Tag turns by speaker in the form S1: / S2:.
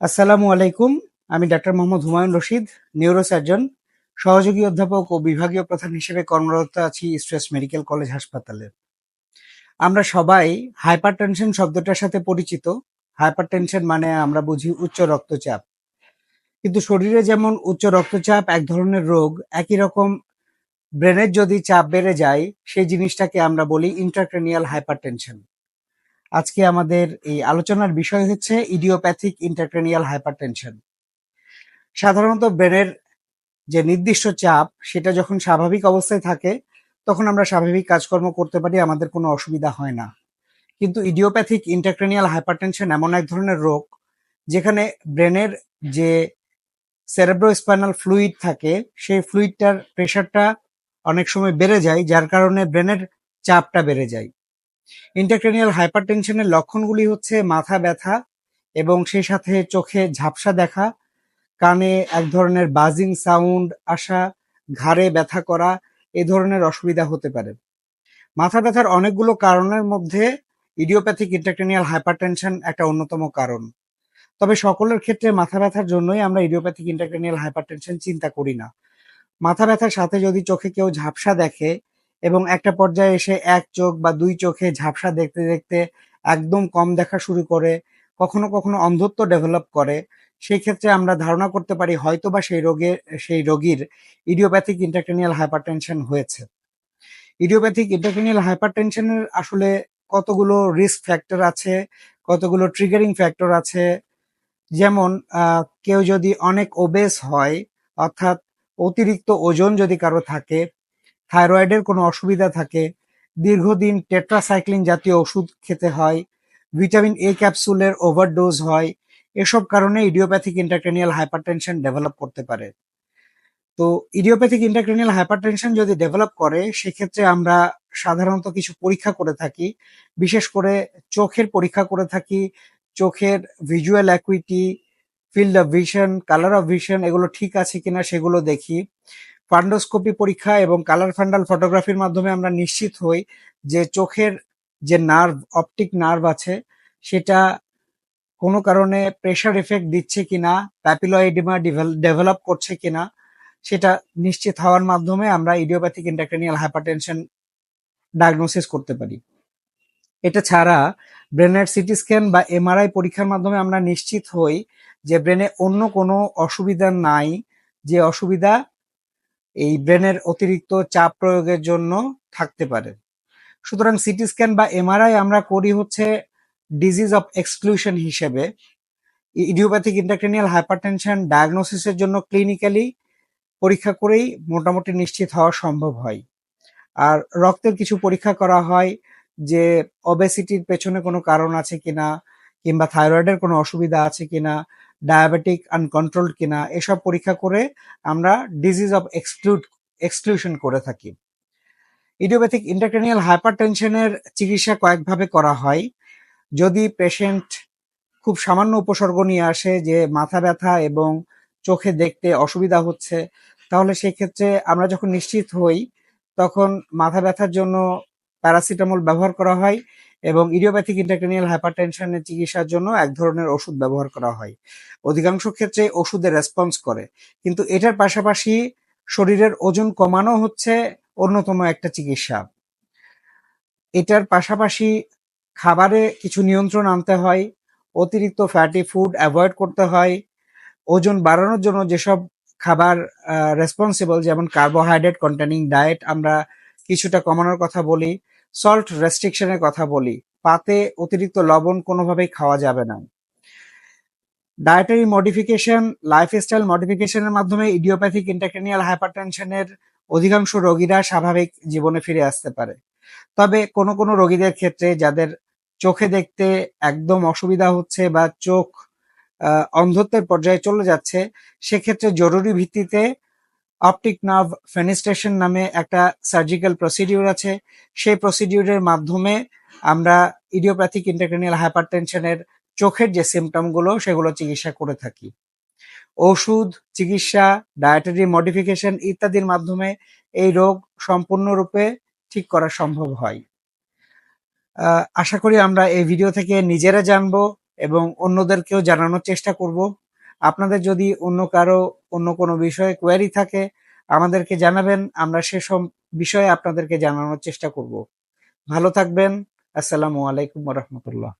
S1: আসসালামু আলাইকুম। আমি ডাক্তার মোহাম্মদ হুমায়ুন রশিদ নিউরোসার্জন সহযোগী অধ্যাপক ও বিভাগীয় প্রধান হিসেবে কর্মরত আছি স্ট্রেস মেডিকেল কলেজ হাসপাতালে। আমরা সবাই হাইপারটেনশন শব্দটার সাথে পরিচিত। হাইপারটেনশন মানে আমরা বুঝি উচ্চ রক্তচাপ। কিন্তু শরীরে যেমন উচ্চ রক্তচাপ, এক ধরনের রোগ, একই রকম ব্রেনের যদি চাপ বেড়ে যায়, সেই জিনিসটাকে আমরা বলি ইন্টারক্রেনিয়াল হাইপারটেনশন আজকে আমাদের এই আলোচনার বিষয় হচ্ছে ইডিওপ্যাথিক ইন্টারক্রেনিয়াল হাইপারটেনশন। সাধারণত ব্রেনের যে নির্দিষ্ট চাপ, সেটা যখন স্বাভাবিক অবস্থায় থাকে, তখন আমরা স্বাভাবিক কাজকর্ম করতে পারি, আমাদের কোনো অসুবিধা হয় না। কিন্তু ইডিওপ্যাথিক ইন্টারক্রেনিয়াল হাইপারটেনশন এমন এক ধরনের রোগ, যেখানে ব্রেনের যে সেরেব্রোস্পাইনাল ফ্লুইড থাকে, সেই ফ্লুইডটার প্রেশারটা অনেক সময় বেড়ে যায়, যার কারণে ব্রেনের চাপটা বেড়ে যায়। ইন্টারক্রেনিয়াল হাইপারটেনশনের লক্ষণগুলি হচ্ছে মাথা ব্যথা এবং সেই সাথে চোখে ঝাপসা দেখা, কানে এক ধরনের বাজিং সাউন্ড আসা, ঘাড়ে ব্যথা করা, এ ধরনের অসুবিধা হতে পারে। মাথা ব্যথার অনেকগুলো কারণের মধ্যে ইডিওপ্যাথিক ইন্টারক্রেনিয়াল হাইপারটেনশন একটা অন্যতম কারণ। তবে সকলের ক্ষেত্রে মাথা ব্যথার জন্যই আমরা ইডিওপ্যাথিক ইন্টারক্রেনিয়াল হাইপারটেনশন চিন্তা করি না। মাথা ব্যথার সাথে যদি চোখে কেউ ঝাপসা দেখে এবং একটা পর্যায়ে এসে এক চোখ বা দুই চোখে ঝাপসা দেখতে দেখতে একদম কম দেখা শুরু করে, কখনো কখনো অন্ধত্ব ডেভেলপ করে। সেই ক্ষেত্রে আমরা ধারণা করতে পারি হয়তোবা সেই রোগের সেই রোগীর ইডিওপ্যাথিক ইন্টারক্রেনিয়াল হাইপারটেনশন হয়েছে। ইডিওপ্যাথিক ইন্টারক্রেনিয়াল হাইপারটেনশনের আসলে কতগুলো রিস্ক ফ্যাক্টর আছে, কতগুলো ট্রিগারিং ফ্যাক্টর আছে? যেমন কেউ যদি অনেক ওবেস হয়, অর্থাৎ অতিরিক্ত ওজন যদি কারও থাকে থাইরয়েডের কোনো অসুবিধা থাকে। দীর্ঘদিন টেট্রাসাইক্লিন জাতীয় ওষুধ খেতে হয়। ভিটামিন এ ক্যাপসুলের ওভারডোজ হয়। এসব কারণে ইডিওপ্যাথিক ইন্টারক্রেনিয়াল হাইপারটেনশন ডেভেলপ করতে পারে। তো ইডিওপ্যাথিক ইন্টারক্রেনিয়াল হাইপারটেনশন যদি ডেভেলপ করে, সেক্ষেত্রে আমরা সাধারণত কিছু পরীক্ষা করে থাকি। বিশেষ করে চোখের পরীক্ষা করে থাকি। চোখের visual acuity, field of vision, colour of vision, এগুলো ঠিক আছে কিনা সেগুলো দেখি। ফান্ডোস্কোপি পরীক্ষা এবং কালার ফান্ডাল ফটোগ্রাফির মাধ্যমে আমরা নিশ্চিত হই যে চোখের যে নার্ভ, অপটিক নার্ভ আছে, সেটা কোনো কারণে প্রেশার এফেক্ট দিচ্ছে কিনা, প্যাপিলয়েডিমা ডেভেলপ করছে কিনা, সেটা নিশ্চিত হওয়ার মাধ্যমে আমরা ইডিওপ্যাথিক ইন্টারক্রেনিয়াল হাইপারটেনশন ডায়াগনোসিস করতে পারি। এটা ছাড়া ব্রেনের সিটি স্ক্যান বা এমআরআই পরীক্ষার মাধ্যমে আমরা নিশ্চিত হই যে ব্রেনে অন্য কোনো অসুবিধা নাই, যে অসুবিধা এই ব্রেনের অতিরিক্ত চাপ প্রয়োগের জন্য থাকতে পারে। সুতরাং সিটি স্ক্যান বা এমআরআই আমরা করি হচ্ছে ডিজিজ অফ এক্সক্লুশন হিসেবে। ইডিওপ্যাথিক ইন্টারক্রেনিয়াল হাইপারটেনশন ডায়াগনোসিসের জন্য ক্লিনিক্যালি পরীক্ষা করেই মোটামুটি নিশ্চিত হওয়া সম্ভব হয়। আর রক্তের কিছু পরীক্ষা করা হয় যে ওবেসিটির পেছনে কোনো কারণ আছে কিনা কিংবা থাইরয়েডের কোনো অসুবিধা আছে কিনা ডায়াবেটিক আনকন্ট্রোলড কিনা, এসব পরীক্ষা করে আমরা ডিজিজ অফ এক্সক্লুড এক্সক্লুশন করে থাকি। ইডিওপ্যাথিক ইন্টারক্রেনিয়াল হাইপারটেনশনের চিকিৎসা কয়েকভাবে করা হয়। যদি পেশেন্ট খুব সামান্য উপসর্গ নিয়ে আসে যে মাথা ব্যথা এবং চোখে দেখতে অসুবিধা হচ্ছে, তাহলে সেক্ষেত্রে আমরা যখন নিশ্চিত হই, তখন মাথা ব্যথার জন্য প্যারাসিটামল ব্যবহার করা হয়। এবং ইডিওপ্যাথিক ইন্টারক্রেনিয়াল হাইপারটেনশনের চিকিৎসার জন্য এক ধরনের ওষুধ ব্যবহার করা হয়। অধিকাংশ ক্ষেত্রে ওষুধে রেসপন্স করে, কিন্তু এটার পাশাপাশি শরীরের ওজন কমানো হচ্ছে অন্যতম একটা চিকিৎসা। এটার পাশাপাশি খাবারে কিছু নিয়ন্ত্রণ আনতে হয়, অতিরিক্ত ফ্যাটি ফুড অ্যাভয়েড করতে হয়, ওজন বাড়ানোর জন্য যেসব খাবার রেসপন্সিবল যেমন কার্বোহাইড্রেট কন্টেনিং ডায়েট আমরা কিছুটা কমানোর কথা বলি সল্ট রেস্ট্রিকশনের কথা বলি। পাতে অতিরিক্ত লবণ কোনোভাবেই খাওয়া যাবে না। ডায়েটারি মডিফিকেশন লাইফস্টাইল মডিফিকেশনের মাধ্যমে ইডিওপ্যাথিক ইন্টারক্রেনিয়াল হাইপারটেনশনের অধিকাংশ রোগীরা স্বাভাবিক জীবনে ফিরে আসতে পারে। তবে কোনো কোনো রোগীদের ক্ষেত্রে যাদের চোখে দেখতে একদম অসুবিধা হচ্ছে বা চোখ অন্ধত্বের পর্যায়ে চলে যাচ্ছে, সেক্ষেত্রে জরুরি ভিত্তিতে অপটিক নার্ভ ফেনিস্টেশন নামে একটা সার্জিক্যাল প্রসিডিউর আছে। সেই প্রসিডিউরের মাধ্যমে আমরা ইডিওপ্যাথিক ইন্টারক্রেনিয়াল হাইপারটেনশনের চোখের যে সিমটমগুলো সেগুলো চিকিৎসা করে থাকি। ওষুধ, চিকিৎসা ডায়েটারি মডিফিকেশন ইত্যাদির মাধ্যমে এই রোগ সম্পূর্ণরূপে ঠিক করা সম্ভব হয়। আশা করি আমরা এই ভিডিও থেকে নিজেরা জানব এবং অন্যদেরকেও জানানোর চেষ্টা করব। আপনাদের যদি অন্য কারও অন্য কোনো বিষয়ে কোয়ারি থাকে, আমাদেরকে জানাবেন, আমরা সেসব বিষয়ে আপনাদেরকে জানানোর চেষ্টা করব। ভালো থাকবেন, আসসালামু আলাইকুম রহমতুল্লাহ।